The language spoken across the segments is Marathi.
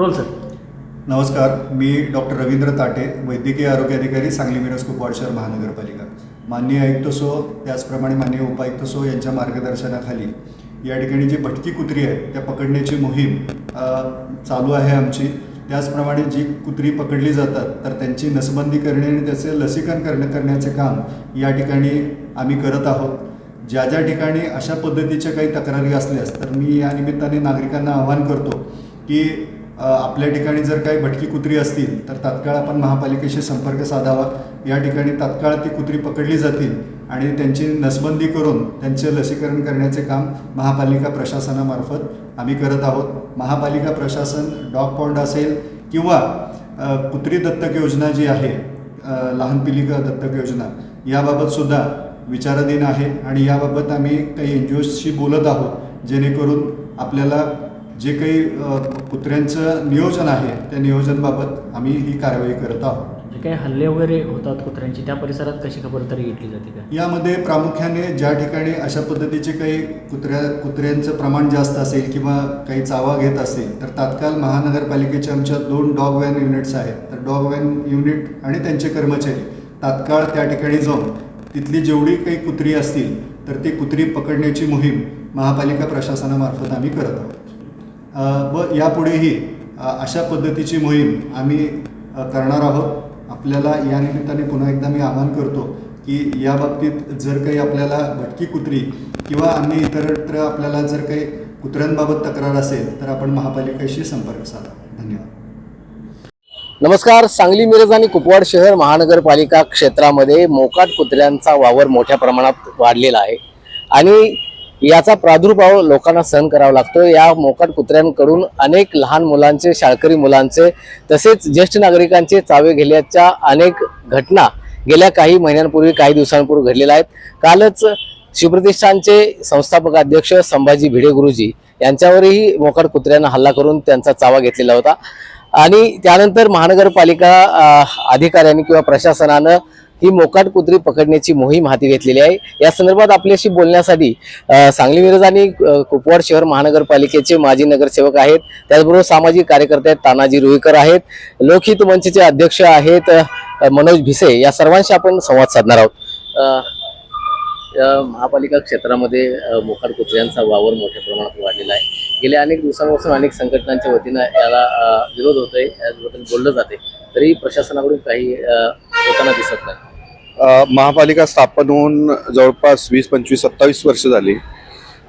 Role sir. नमस्कार मी डॉक्टर रवींद्र ताटे वैद्यकीय आरोग्य अधिकारी सांगली मिरजकूप कुपवाड शहर महानगरपालिका. माननीय आयुक्त सो त्याचप्रमाणे माननीय उपायुक्त सो यांच्या मार्गदर्शनाखाली या ठिकाणी जी भटकी कुत्री आहे त्या पकडण्याची मोहीम चालू आहे आमची. त्याचप्रमाणे जी कुत्री पकडली जातात तर त्यांची नसबंदी करणे आणि त्याचे लसीकरण करणे करण्याचे काम या ठिकाणी आम्ही करत आहोत. ज्या ज्या ठिकाणी अशा पद्धतीच्या काही तक्रारी असल्यास तर मी या निमित्ताने नागरिकांना आवाहन करतो की आपल्या ठिकाणी जर काही भटकी कुत्री असतील तर तात्काळ आपण महापालिकेशी संपर्क साधावा. या ठिकाणी तात्काळ ती कुत्री पकडली जातील आणि त्यांची नसबंदी करून त्यांचे लसीकरण करण्याचे काम महापालिका प्रशासनामार्फत आम्ही करत आहोत. महापालिका प्रशासन डॉग पॉन्ड असेल किंवा कुत्री दत्तक योजना जी आहे लहान पिलिका दत्तक योजना याबाबतसुद्धा विचाराधीन आहे. आणि याबाबत आम्ही काही एन जी ओशी बोलत आहोत जेणेकरून आपल्याला जे काही कुत्र्यांचं नियोजन आहे त्या नियोजनबाबत आम्ही ही कारवाई करत आहोत. जे काही हल्ले वगैरे होतात कुत्र्यांची त्या परिसरात कशी खबरदारी घेतली जाते का? यामध्ये प्रामुख्याने ज्या ठिकाणी अशा पद्धतीचे काही कुत्र्या कुत्र्यांचं प्रमाण जास्त असेल किंवा काही चावा घेत असेल तर तात्काळ महानगरपालिकेच्या आमच्या दोन डॉग व्हॅन युनिट्स आहेत. तर डॉग व्हॅन युनिट आणि त्यांचे कर्मचारी तात्काळ त्या ठिकाणी जाऊन तिथली जेवढी काही कुत्री असतील तर ती कुत्री पकडण्याची मोहीम महापालिका प्रशासनामार्फत आम्ही करत आहोत. व यापुढेही अशा पद्धतीची मोहीम आम्ही करणार आहोत. आपल्याला या निमित्ताने पुन्हा एकदा मी आवाहन करतो की या बाबतीत जर काही आपल्याला भटकी कुत्री किंवा अन्य इतरत्र आपल्याला जर काही कुत्र्यांबाबत तक्रार असेल तर आपण महापालिकेशी संपर्क साधा. धन्यवाद. नमस्कार. सांगली मिरज आणि कुपवाड शहर महानगरपालिका क्षेत्रामध्ये मोकाट कुत्र्यांचा वावर मोठ्या प्रमाणात वाढलेला आहे. आणि याचा प्रादुर्भाव लोकांना सहन करावा लागतो. या मोकाट कुत्र्यांकडून अनेक लहान मुलांचे शाळकरी मुलांचे तसेच ज्येष्ठ नागरिकांचे चावे घेल्याच्या अनेक घटना गेल्या काही महिन्यांपूर्वी काही दिवसांपूर्वी घडलेल्या आहेत. कालच शिवप्रतिष्ठानचे संस्थापक अध्यक्ष संभाजी भिडे गुरुजी यांच्यावरही मोकाट कुत्र्यांना हल्ला करून त्यांचा चावा घेतलेला होता. आणि त्यानंतर महानगरपालिका अधिकाऱ्यांनी किंवा प्रशासनानं ही मोकाट कुत्री पकडण्याची मोहीम हाती घेतलेली आहे. या संदर्भात आपल्याशी बोलण्यासाठी सांगली मिरज आणि कुपवाड शहर महानगरपालिकेचे माजी नगरसेवक आहेत. त्याचबरोबर सामाजिक कार्यकर्ते आहेत तानाजी रुईकर आहेत. लोकहित मंचचे अध्यक्ष आहेत मनोज भिसे. या सर्वांशी आपण संवाद साधणार आहोत. महापालिका क्षेत्रामध्ये मोकाट कुत्र्यांचा वावर मोठ्या प्रमाणात वाढलेला आहे. गेल्या अनेक दिवसांपासून अनेक संघटनांच्या वतीनं याला विरोध होतोय. याबद्दल बोललं जाते तरी प्रशासनाकडून काही होताना दिसत नाही. महापालिका स्थापन होऊन जवळपास वीस पंचवीस सत्तावीस वर्ष झाली.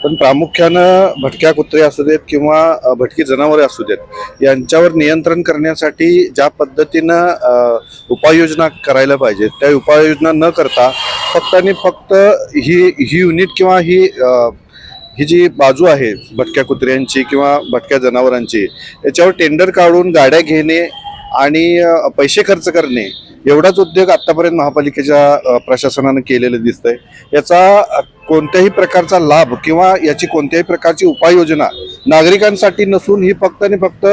पण प्रामुख्यानं भटक्या कुत्रे असू देत किंवा भटकी जनावरे असू देत यांच्यावर नियंत्रण करण्यासाठी ज्या पद्धतीनं उपाययोजना करायला पाहिजेत त्या उपाययोजना न करता फक्त आणि फक्त ही ही युनिट किंवा ही ही जी बाजू आहे भटक्या कुत्र्यांची किंवा भटक्या जनावरांची याच्यावर टेंडर काढून गाड्या घेणे आणि पैसे खर्च करणे एवढाच उद्योग आतापर्यंत महापालिकेच्या प्रशासनानं केलेलं दिसतंय. याचा कोणत्याही प्रकारचा लाभ किंवा याची कोणत्याही प्रकारची उपाययोजना नागरिकांसाठी नसून ही फक्त आणि फक्त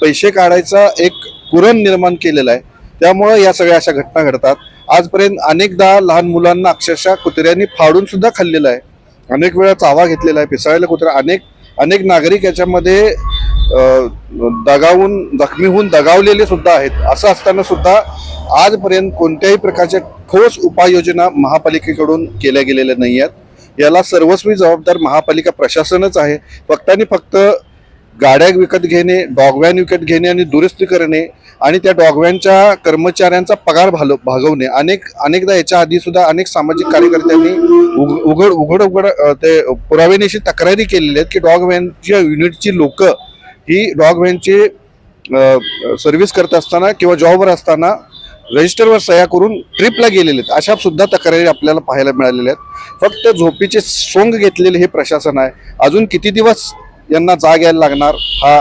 पैसे काढायचा एक कुरण निर्माण केलेला आहे. त्यामुळं या सगळ्या अशा घटना घडतात. आजपर्यंत अनेकदा लहान मुलांना अक्षरशः कुत्र्यांनी फाडून सुद्धा खाल्लेलं आहे. अनेक वेळा चावा घेतलेला आहे पिसाळलेला कुत्रा अनेक अनेक नागरिक याच्यामध्ये दगावून जखमी होऊन दगावलेले सुद्धा आहेत. असं असताना सुद्धा आजपर्यंत कोणत्याही प्रकारच्या ठोस उपाययोजना महापालिकेकडून केल्या गेलेल्या नाही आहेत याला सर्वस्वी जबाबदार महापालिका प्रशासनच आहे. फक्त आणि फक्त गाड्या विकत घेणे डॉगवॅन विकत घेणे आणि दुरुस्ती करणे आणि त्या डॉगवॅनच्या कर्मचाऱ्यांचा पगार भाल भागवणे. अनेक अनेकदा याच्या आधी सुद्धा अनेक सामाजिक कार्यकर्त्यांनी उघ- उघड उघड उघड ते पुराव्यानिशी तक्रारी केलेल्या आहेत की डॉग व्हॅनच्या युनिटची लोक ही डॉग व्हॅनची सर्व्हिस करत असताना किंवा जॉबवर असताना रजिस्टरवर सह्या करून ट्रिपला गेलेले आहेत. अशा सुद्धा तक्रारी आपल्याला पाहायला मिळालेल्या आहेत. फक्त झोपीचे सोंग घेतलेले हे प्रशासन आहे. अजून किती दिवस यांना जाग यायला लागणार हा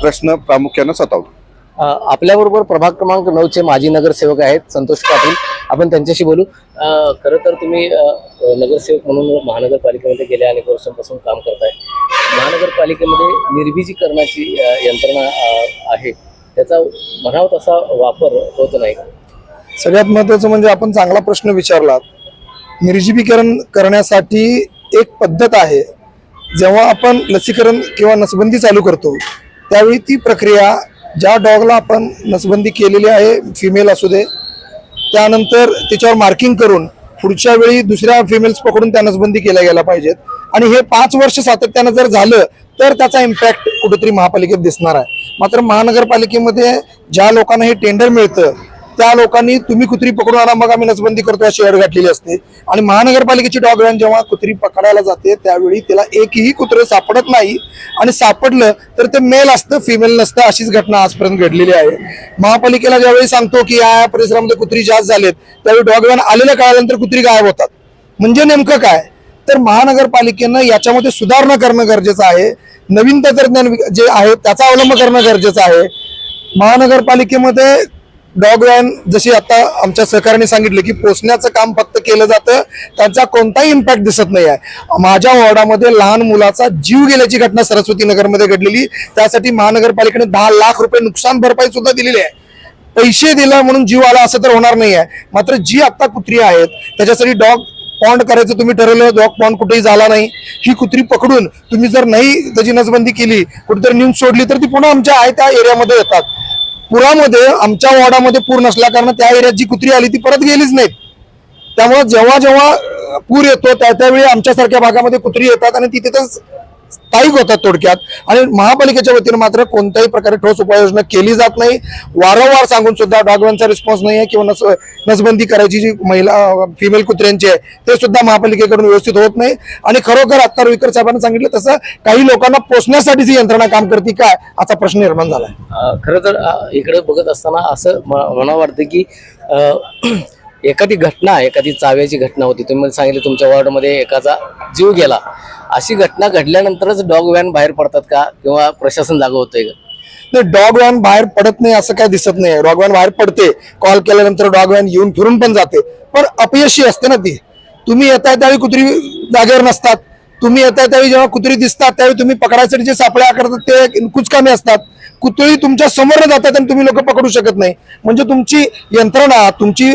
प्रश्न प्रामुख्यानं सतावतो. आपल्याबरोबर प्रभाग क्रमांक नऊचे माजी नगरसेवक आहेत संतोष पाटील. आपण त्यांच्याशी बोलू. खरं तर तुम्ही नगरसेवक म्हणून महानगरपालिकेमध्ये गेल्या अनेक वर्षांपासून काम करताय. महानगरपालिकेमध्ये निर्बीजीकरणाची यंत्रणा आहे. त्याचा म्हणावा तसा वापर होत नाही. सगळ्यात महत्वाचं म्हणजे आपण चांगला प्रश्न विचारला निर्जीवीकरण करण्यासाठी एक पद्धत आहे. जेव्हा आपण लसीकरण किंवा नसबंदी चालू करतो त्यावेळी ती प्रक्रिया ज्या डॉगला आपण नसबंदी केलेली आहे फिमेल असू दे त्यानंतर त्याच्यावर मार्किंग करून पुढच्या वेळी दुसऱ्या फिमेल्स पकडून त्या नसबंदी केल्या गेल्या पाहिजेत. आणि हे पाच वर्ष सातत्यानं जर झालं तर त्याचा इम्पॅक्ट कुठेतरी महापालिकेत दिसणार आहे. मात्र महानगरपालिकेमध्ये ज्या लोकांना हे टेंडर मिळतं त्या लोकांनी तुम्ही कुत्री पकडून आणा मग आम्ही नसबंदी करतो अशी अड घातलेली असते. आणि महानगरपालिकेची डॉग जेव्हा कुत्री पकडायला जाते त्यावेळी तिला एकही कुत्रं सापडत नाही. आणि सापडलं तर ते मेल असतं फिमेल नसतं अशीच घटना आजपर्यंत घडलेली आहे. महापालिकेला ज्यावेळी सांगतो की या परिसरामध्ये कुत्री जास्त झालेत त्यावेळी डॉग व्हॅन आलेल्या काळानंतर कुत्री गायब होतात. म्हणजे नेमकं काय? तर महानगरपालिकेनं याच्यामध्ये सुधारणा करणं गरजेचं आहे. नवीन तंत्रज्ञान जे आहे त्याचा अवलंब करणं गरजेचं आहे. महानगरपालिकेमध्ये डॉग व्हॅन जशी आता आमच्या सहकार्याने सांगितलं की पोचण्याचं काम फक्त केलं जातं त्यांचा कोणताही इम्पॅक्ट दिसत नाही आहे. माझ्या वॉर्डामध्ये लहान मुलाचा जीव गेल्याची घटना सरस्वती नगरमध्ये घडलेली. त्यासाठी महानगरपालिकेने दहा लाख रुपये नुकसान भरपाई सुद्धा दिलेली आहे. पैसे दिला म्हणून जीव आला असं तर होणार नाही आहे मात्र जी आत्ता कुत्री आहेत त्याच्यासाठी डॉग पॉन्ड करायचं तुम्ही ठरवलं डॉग पॉन्ड कुठेही झाला नाही. ही कुत्री पकडून तुम्ही जर नाही त्याची नसबंदी केली कुठेतरी नेऊन सोडली तर ती पुन्हा आमच्या आहे त्या एरियामध्ये येतात. पुरामध्ये आमच्या वॉर्डामध्ये पूर नसल्या कारण त्या एरियात जी कुत्री आली ती परत गेलीच नाहीत. त्यामुळे जेव्हा जेव्हा पूर येतो त्या त्यावेळी आमच्यासारख्या भागामध्ये कुत्री येतात आणि ती तिथेच स्थायिक होतात थोडक्यात. आणि महापालिकेच्या वतीनं मात्र कोणत्याही प्रकारे ठोस उपाययोजना केली जात नाही. वारंवार सांगून सुद्धा डॉगवांचा रिस्पॉन्स नाही आहे किंवा नस नसबंदी करायची जी महिला फिमेल कुत्र्यांची आहे ते सुद्धा महापालिकेकडून व्यवस्थित होत नाही. आणि खरोखर आत्ता रुईकर साहेबांनी सांगितलं तसं काही लोकांना पोचण्यासाठीच ही यंत्रणा काम करते काय? असा प्रश्न निर्माण झाला आहे खरं तर इकडे बघत असताना असं म- मला वाटतं की एखादी घटना एखादी चाव्याची घटना होती तुम्ही मला सांगितलं तुमच्या वॉर्डमध्ये एकाचा जीव गेला. अशी घटना घडल्यानंतरच डॉग व्हॅन बाहेर पडतात का? किंवा प्रशासन जागा होतंय का? नाही डॉग व्हॅन बाहेर पडत नाही असं काय दिसत नाही. डॉग व्हॅन बाहेर पडते कॉल केल्यानंतर डॉग व्हॅन येऊन फिरून पण जाते. पण अपयशी असते ना ती. तुम्ही येताय त्यावेळी कुत्री जागेवर नसतात. तुम्ही येताय त्यावेळी जेव्हा कुत्री दिसतात त्यावेळी तुम्ही पकडायसाठी जे सापळ्या करतात ते कुचकामी असतात. कुत्री तुमच्यासमोर जातात आणि तुम्ही लोक पकडू शकत नाही. म्हणजे तुमची यंत्रणा तुमची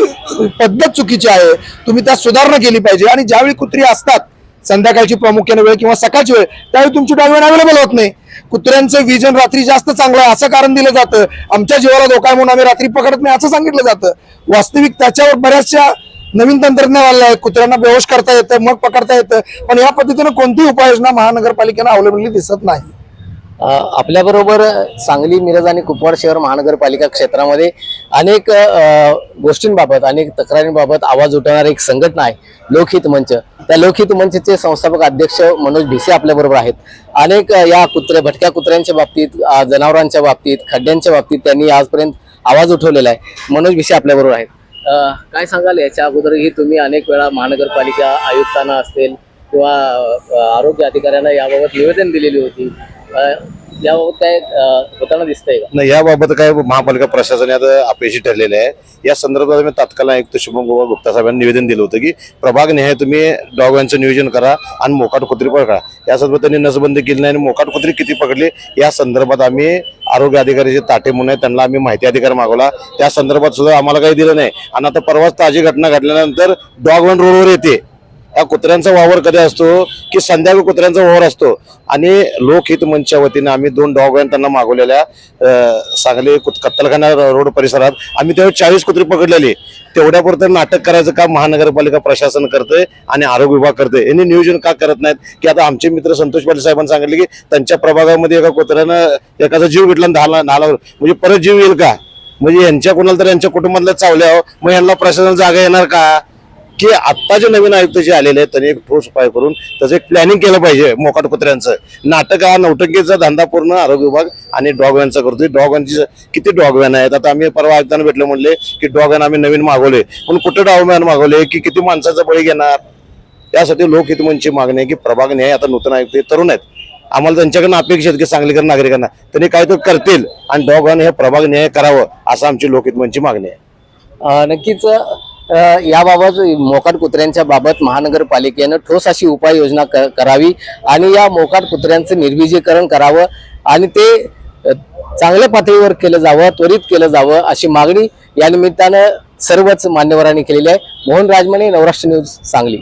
पद्धत चुकीची आहे. तुम्ही त्यात सुधारणा केली पाहिजे. आणि ज्यावेळी कुत्री असतात संध्याकाळची प्रामुख्याने वेळ किंवा सकाळची वेळ त्यावेळी तुमची डॉग अवेलेबल होत नाही. कुत्र्यांचं विजन रात्री जास्त चांगलं आहे असं कारण दिलं जातं. आमच्या जीवाला धोका आहे म्हणून आम्ही रात्री पकडत नाही असं सांगितलं जातं. वास्तविक त्याच्यावर बऱ्याचशा नवीन तंत्रज्ञान आलं आहे. कुत्र्यांना बेहोश करता येतं मग पकडता येतं. पण या पद्धतीनं कोणतीही उपाययोजना महानगरपालिकेनं अवलंबली दिसत नाही. आपल्याबरोबर सांगली मिरज आणि कुपवाड शहर महानगरपालिका क्षेत्रामध्ये अनेक गोष्टींबाबत अनेक तक्रारींबाबत आवाज उठवणारी एक संघटना आहे लोकहित मंच. त्या लोकहित मंचचे संस्थापक अध्यक्ष मनोज भिसे आपल्याबरोबर आहेत. अनेक या कुत्रे भटक्या कुत्र्यांच्या बाबतीत जनावरांच्या बाबतीत खड्ड्यांच्या बाबतीत त्यांनी आजपर्यंत आवाज उठवलेला आहे. मनोज भिसे आपल्याबरोबर आहेत. काय सांगाल याच्या अगोदरही तुम्ही अनेक वेळा महानगरपालिका आयुक्तांना असतील किंवा आरोग्य अधिकाऱ्यांना याबाबत निवेदन दिलेली होती. याबाबत काय होताना दिसतंय का? नाही याबाबत काय महापालिका प्रशासन यात अपयशी ठरलेले आहे. या संदर्भात मी तात्काळ आयुक्त शुभम गोवा गुप्ता साहेबांनी निवेदन दिलं होतं की प्रभाग न्याय तुम्ही डॉगांचं नियोजन करा आणि मोकाट कुत्री पकडा. या संदर्भात त्यांनी नसबंदी केली नाही आणि मोकाट कुत्री किती पकडली या संदर्भात आम्ही आरोग्य अधिकारी जे ताटे म्हणून आहेत त्यांना आम्ही माहिती अधिकार मागवला. त्या संदर्भात सुद्धा आम्हाला काही दिलं नाही. आणि आता परवाच ताजी घटना घडल्यानंतर डॉग वन रोडवर येते. या कुत्र्यांचा वावर कधी असतो की संध्याकाळी कुत्र्यांचा वावर असतो? आणि लोकहित मंचच्या वतीने आम्ही दोन डॉग व्हॅन त्यांना मागवलेल्या सांगली कुत- कत्तलखाना रोड परिसरात आम्ही तेव्हा चाळीस कुत्री पकडलेली. तेवढ्यापुरतं नाटक करायचं काम महानगरपालिका प्रशासन करते आणि आरोग्य विभाग करते यांनी नियोजन का करत नाहीत? की आता आमचे मित्र संतोष पाटील साहेबांनी सांगितले की त्यांच्या प्रभागामध्ये एका कुत्र्यानं एकाचा जीव घेतला नाला नालावर. म्हणजे परत जीव येईल का? म्हणजे यांच्या कोणाला तर यांच्या कुटुंबातल्या चावल्या हो. मग यांना प्रशासन जागा येणार का? की आत्ता जे नवीन आयुक्त जे आलेले आहेत त्यांनी एक ठोस उपाय करून त्याचं एक प्लॅनिंग केलं पाहिजे मोकाट कुत्र्यांचं. नाटक हा नौटंकीचा धंदा पूर्ण आरोग्य विभाग आणि डॉग व्हॅनचा करतोय. डॉग व्हॅनची किती डॉग व्हॅन आहेत? आता आम्ही परवा आयुक्तांना भेटलं म्हणले की डॉग व्हॅन आम्ही नवीन मागवले पण कुठे डॉग व्हॅन मागवले की किती माणसाचा बळी घेणार? त्यासाठी लोकहितमंची मागणी आहे की प्रभाग न्याय आता नूतन आयुक्त हे तरुण आहेत. आम्हाला त्यांच्याकडनं अपेक्षा आहेत की सांगलीकर नागरिकांना. त्यांनी काय तर करतील. आणि डॉगांना हे प्रभाग न्याय करावं असं आमची लोकहितमनची मागणी आहे. नक्कीच याबाबत मोकाट कुत्र्यांच्या बाबत महानगरपालिकेनं ठोस अशी उपाययोजना क- करावी आणि या मोकाट कुत्र्यांचं निर्विजीकरण करावं आणि ते चांगल्या पातळीवर केलं जावं त्वरित केलं जावं अशी मागणी या निमित्तानं सर्वच मान्यवरांनी केलेली आहे. मोहन राजमाने नवराष्ट्र न्यूज सांगली.